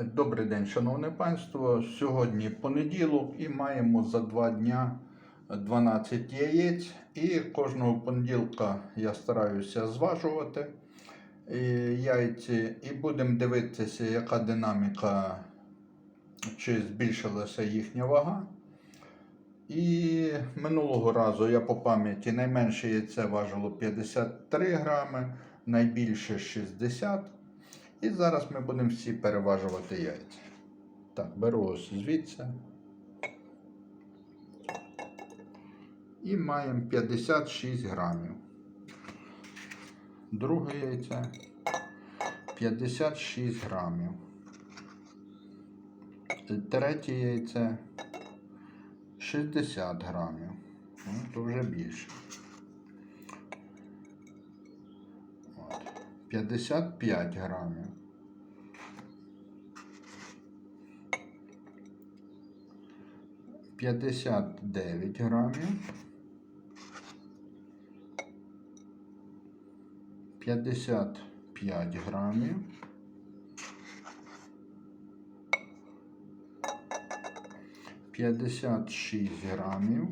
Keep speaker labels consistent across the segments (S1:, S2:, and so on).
S1: Е, Добрий день, шановне панство. Сьогодні понеділок і маємо за два дня 12 яєць. І кожного понеділка я стараюся зважувати е, яйці і будемо дивитися, яка динаміка, чи збільшилася їхня вага. І минулого разу я по пам'яті найменше яйце важило 53 грами, найбільше 60. І зараз ми будемо всі переважувати яйця. Так, беру ось звідси. І маємо 56 грамів. Друге яйце 56 грамів. Третє яйце 60 грамів. Ну, то вже більше. От. 55 грамів. П'ятдесят дев'ять грамів. П'ятдесят п'ять грамів. П'ятдесят шість грамів.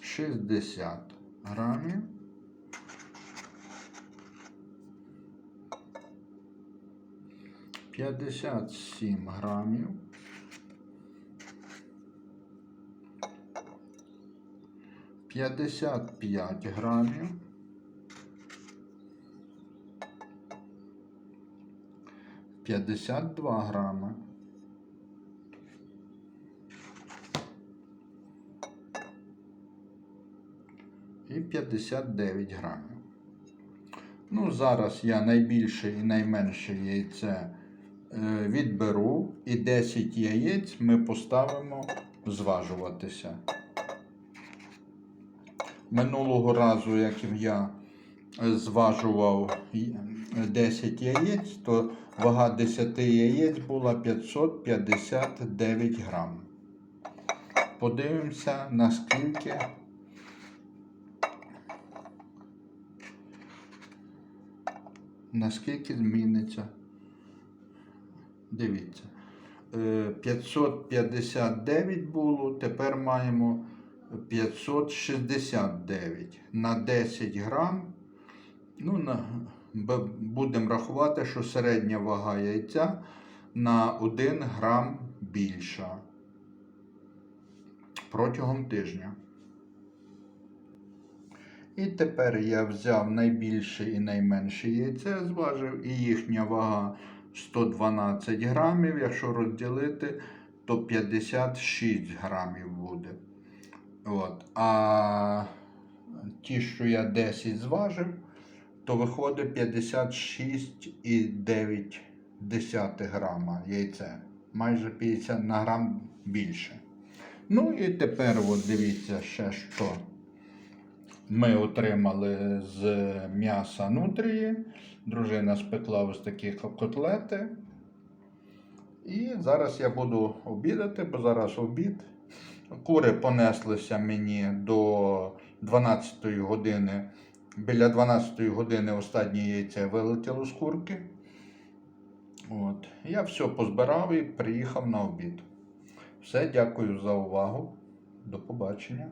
S1: Шістдесят грамів. П'ятдесят сім грамів. П'ятдесят п'ять грамів. П'ятдесят два грами. І 59 грамів. Ну, зараз я найбільше і найменше яйце е, відберу. І 10 яєць ми поставимо зважуватися. Минулого разу, як я е, зважував 10 яєць, то вага 10 яєць була 559 грам. Подивимося, наскільки наскільки зміниться. Дивіться. Е, 559 було, тепер маємо 569 на 10 грам. Ну, на, будемо рахувати, що середня вага яйця на 1 грам більша протягом тижня. І тепер я взяв найбільше і найменше яйце, зважив, і їхня вага 112 грамів. Якщо розділити, то 56 грамів буде. От. А ті, що я 10 зважив, то виходить 56,9 грама яйце. Майже 50 на грам більше. Ну і тепер от дивіться ще що ми отримали з м'яса нутрії. Дружина спекла ось такі котлети. І зараз я буду обідати, бо зараз обід. Кури понеслися мені до 12 години. Біля 12 години останнє яйце вилетіло з курки. От. Я все позбирав і приїхав на обід. Все, дякую за увагу. До побачення.